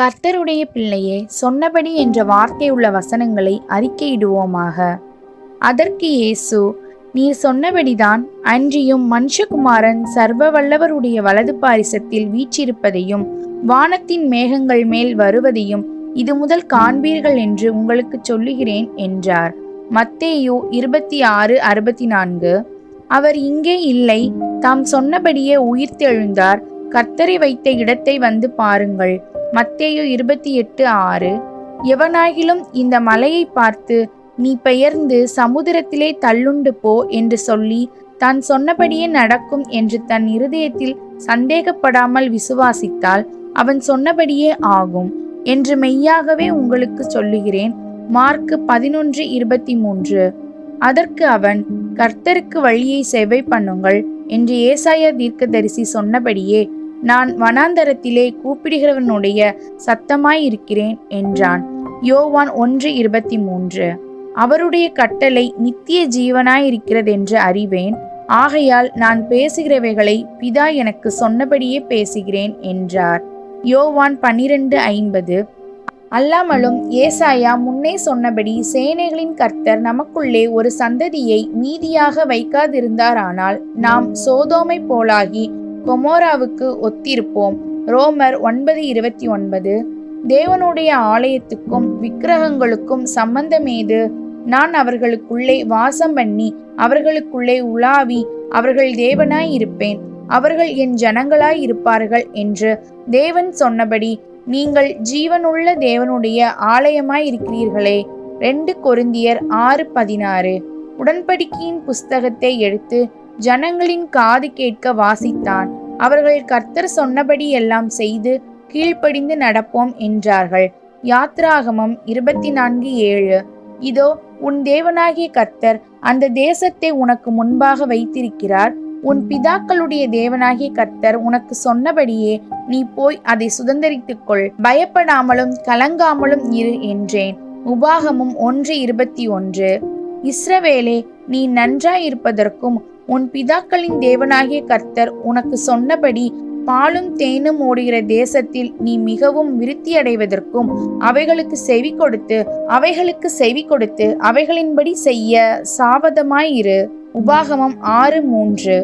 கர்த்தருடைய பிள்ளையே சொன்னபடி என்ற வார்த்தை உள்ள வசனங்களை அறிக்கையிடுவோமாக. அதற்கு இயேசு நீர் சொன்னபடிதான் அன்றியும் மனுஷகுமாரன் சர்வ வல்லவருடைய வலது பாரிசத்தில் வீற்றிருப்பதையும் வானத்தின் மேகங்கள் மேல் வருவதையும் இது முதல் காண்பீர்கள் என்று உங்களுக்கு சொல்லுகிறேன் என்றார். மத்தேயு இருபத்தி ஆறு அறுபத்தி நான்கு அவர் இங்கே இல்லை தாம் சொன்னபடியே உயிர்த்தெழுந்தார் கர்த்தரை வைத்த இடத்தை வந்து பாருங்கள் மத்தேயு இருபத்தி எட்டு ஆறு. எவனாகிலும் இந்த மலையை பார்த்து நீ பெயர்ந்து சமுத்திரத்திலே தள்ளுண்டு போ என்று சொல்லி தான் சொன்னபடியே நடக்கும் என்று தன் இருதயத்தில் சந்தேகப்படாமல் விசுவாசித்தால் அவன் சொன்னபடியே ஆகும் என்று மெய்யாகவே உங்களுக்கு சொல்லுகிறேன். மார்க்கு பதினொன்று இருபத்தி மூன்று அதற்கு அவன் கர்த்தருக்கு வழியை செவை பண்ணுங்கள் என்று ஏசாயா தீர்க்கதரிசி சொன்னபடியே நான் வனாந்தரத்திலே கூப்பிடுகிறவனுடைய சத்தமாயிருக்கிறேன் என்றான். யோவான் ஒன்று இருபத்தி மூன்று. அவருடைய கட்டளை நித்திய ஜீவனாயிருக்கிறதென்று அறிவேன். ஆகையால் நான் பேசுகிறவைகளை பிதா எனக்கு சொன்னபடியே பேசுகிறேன் என்றார். யோவான் பன்னிரண்டு ஐம்பது. அல்லாமலும் ஏசாயா முன்னே சொன்னபடி சேனைகளின் கர்த்தர் நமக்குள்ளே ஒரு சந்ததியை மீதியாக வைக்காதிருந்தாரானால் நாம் சோதோமை போலாகி கொமோராவுக்கு ஒத்திருப்போம். ரோமர் ஒன்பது இருபத்தி ஒன்பது. தேவனுடைய ஆலயத்துக்கும் விக்கிரகங்களுக்கும் சம்பந்தமேது நான் அவர்களுக்குள்ளே வாசம் பண்ணி அவர்களுக்குள்ளே உலாவி அவர்கள் தேவனாய் இருப்பேன். அவர்கள் என் ஜனங்களாய் இருப்பார்கள் என்று தேவன் சொன்னபடி நீங்கள் ஜீவனுள்ள தேவனுடைய ஆலயமாய் இருக்கிறீர்களே. ரெண்டு கொருந்தியர் ஆறு பதினாறு. உடன்படிக்கையின் புஸ்தகத்தை எடுத்து ஜனங்களின் காது கேட்க வாசித்தான். அவர்கள் கர்த்தர் சொன்னபடி எல்லாம் செய்து கீழ்ப்படிந்து நடப்போம் என்றார்கள். யாத்ராகமம் இருபத்தி நான்கு ஏழு. இதோ உன் தேவனாகிய கர்த்தர் அந்த தேசத்தை உனக்கு முன்பாக வைத்திருக்கிறார். உன் பிதாக்களுடைய தேவனாகிய கர்த்தர் உனக்கு சொன்னபடியே நீ போய் அதை சுதந்திரித்துக் கொள் பயப்படாமலும் கலங்காமலும் இரு என்றேன். உபாகமும் ஒன்று இருபத்தி ஒன்று. இஸ்ரவேலே நீ நன்றாயிருப்பதற்கும் உன் பிதாக்களின் தேவனாகிய கர்த்தர் உனக்கு சொன்னபடி பாலும் தேனும் ஓடுகிற தேசத்தில் நீ மிகவும் விருத்தியடைவதற்கும் அவைகளுக்கு செவி கொடுத்து அவைகளுக்கு செவி கொடுத்து அவைகளின்படி செய்ய சாவதமாயிரு. உபாகமம் ஆறு மூன்று.